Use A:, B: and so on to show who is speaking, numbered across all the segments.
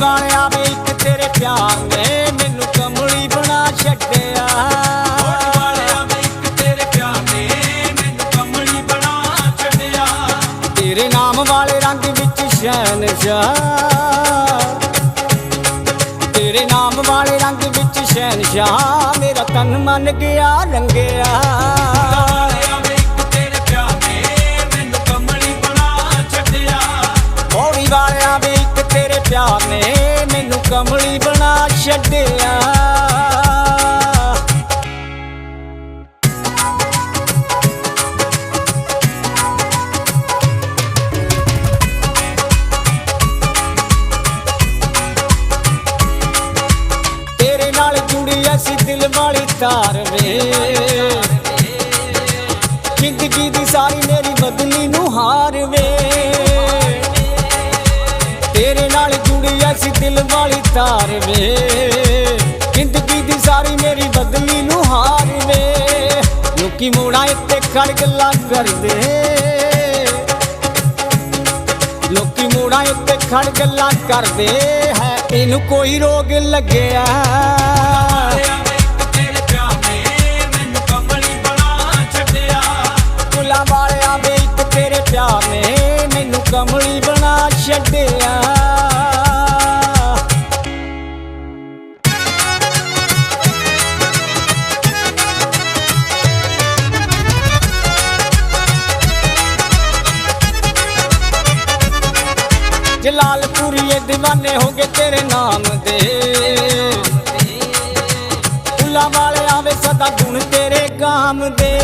A: ਵਾਲਿਆ ਇੱਕ ਤੇਰੇ ਪਿਆਰ ਮੈਨੂੰ ਕਮਲੀ ਬਣਾ ਛੱਡਿਆ।
B: ਤੇਰੇ ਨਾਮ ਵਾਲੇ ਰੰਗ ਵਿੱਚ ਸ਼ੈਨ ਸ਼ਾ ਤੇਰੇ ਨਾਮ ਵਾਲੇ ਰੰਗ ਵਿੱਚ ਸ਼ੈਨ ਸ਼ਾ ਮੇਰਾ ਤਨ ਮਨ ਗਿਆ ਰੰਗਿਆ।
A: ਪਿਆਰ ਕਮਲੀ ਬਣਾ ਛੱਡਿਆ।
B: ਮੋੜੀ ਤੇਰੇ ਨਾਲ ਜੁੜੀ ਐਸੀ ਦਿਲ ਵਾਲੀ ਤਾਰ ਵੇ। ਤਾਰ ਵੇ। ਜ਼ਿੰਦਗੀ ਦੀ ਸਾਰੀ ਮੇਰੀ ਬਦਲੀ ਨੂੰ ਹਾਰ ਵੇ। ਲੋਕੀ ਮੋੜਾਂ ਉੱਤੇ ਖੜ ਗੱਲਾਂ ਕਰਦੇ। ਲੋਕੀ ਮੋੜਾਂ ਉੱਤੇ ਖੜ ਗੱਲਾਂ ਕਰਦੇ। ਹੈ, ਇਹਨੂੰ ਕੋਈ ਰੋਗ ਲੱਗਿਆ।
A: ਵਾਲਿਆ ਵੇ ਇੱਕ ਤੇਰੇ ਪਿਆਰ ਨੇ। ਮੈਨੂੰ ਕਮਲੀ ਬਣਾ
B: ਛੱਡੇ ਜਲਾਲ ਜਲਾਲਪੁਰੀਏ دیਵਾਨੇ ਹੋਗੇ ਤੇਰੇ ਨਾਮ ਦੇ। ਫੁੱਲਾ ਵਾਲੇ ਆਵੇ ਸਦਾ ਗੁਣ ਤੇਰੇ ਗਾਮ ਦੇ।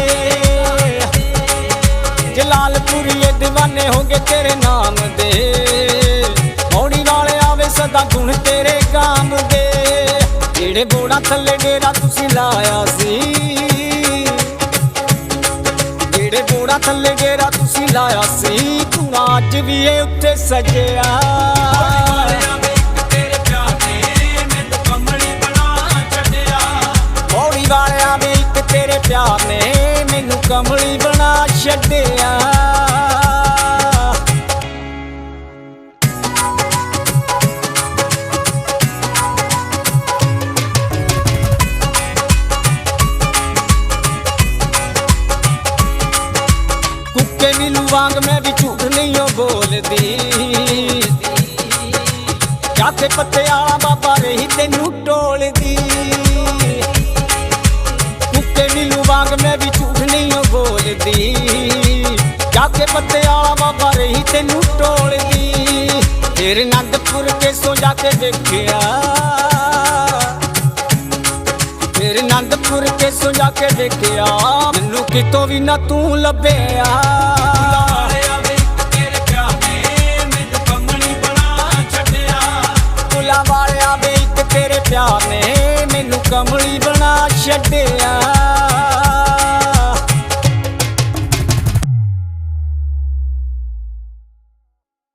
B: ਜਲਾਲਪੁਰੀਏ دیਵਾਨੇ ਹੋਗੇ ਤੇਰੇ ਨਾਮ ਦੇ। ਮੌੜੀ ਵਾਲੇ ਆਵੇ ਸਦਾ ਗੁਣ ਤੇਰੇ ਗਾਮ ਦੇ। ਜਿਹੜੇ ਬੋੜਾ ਥੱਲੇ ਡੇਰਾ ਤੁਸੀਂ ਲਾਇਆ ਸੀ। ਬੋੜਾ ਥੱਲੇ ਡੇਰਾ ਤੁਸੀਂ ਲਾਇਆ ਸੀ। ਤੂੰ ਅੱਜ ਵੀ ਇਹ ਉੱਤੇ ਸਜਿਆ।
A: ਵਾਲਿਆ ਵੇ ਇੱਕ ਤੇਰੇ ਪਿਆਰ ਨੇ ਮੈਨੂੰ ਕਮਲੀ ਬਣਾ ਛੱਡਿਆ।
B: ਵਾਂਗ ਮੈਂ ਵੀ ਝੂਠ ਨਹੀਂ ਓ ਬੋਲਦੀ। ਕਾਥੇ ਪੱਤੇ ਆਲਾ ਬਾਬਾ ਰਹੀ ਤੈਨੂੰ ਟੋਲਦੀ। ਕੁੱਤੇ ਨੀਲੂ ਵਾਂਗ ਮੈਂ ਵੀ ਝੂਠ ਨਹੀਂ ਓ ਬੋਲਦੀ। ਕਾਥੇ ਪੱਤਿਆਲਾ ਬਾਬਾ ਰਹੀ ਤੈਨੂੰ ਟੋਲਦੀ। ਤੇਰੇ ਨੰਦਪੁਰ ਕੇ ਸੋ ਜਾ ਕੇ ਦੇਖਿਆ। ਤੇਰੇ ਨੰਦਪੁਰ ਕੇ ਸੋ ਜਾ ਕੇ ਦੇਖਿਆ। ਮੈਨੂੰ ਕਿਤੋਂ ਵੀ ਨਾ ਤੂੰ ਲੱਭਿਆ।
A: ਵਾਲਿਆ
B: ਨੇ ਮੈਨੂੰ ਕਮਲੀ ਬਣਾ ਛੱਡਿਆ।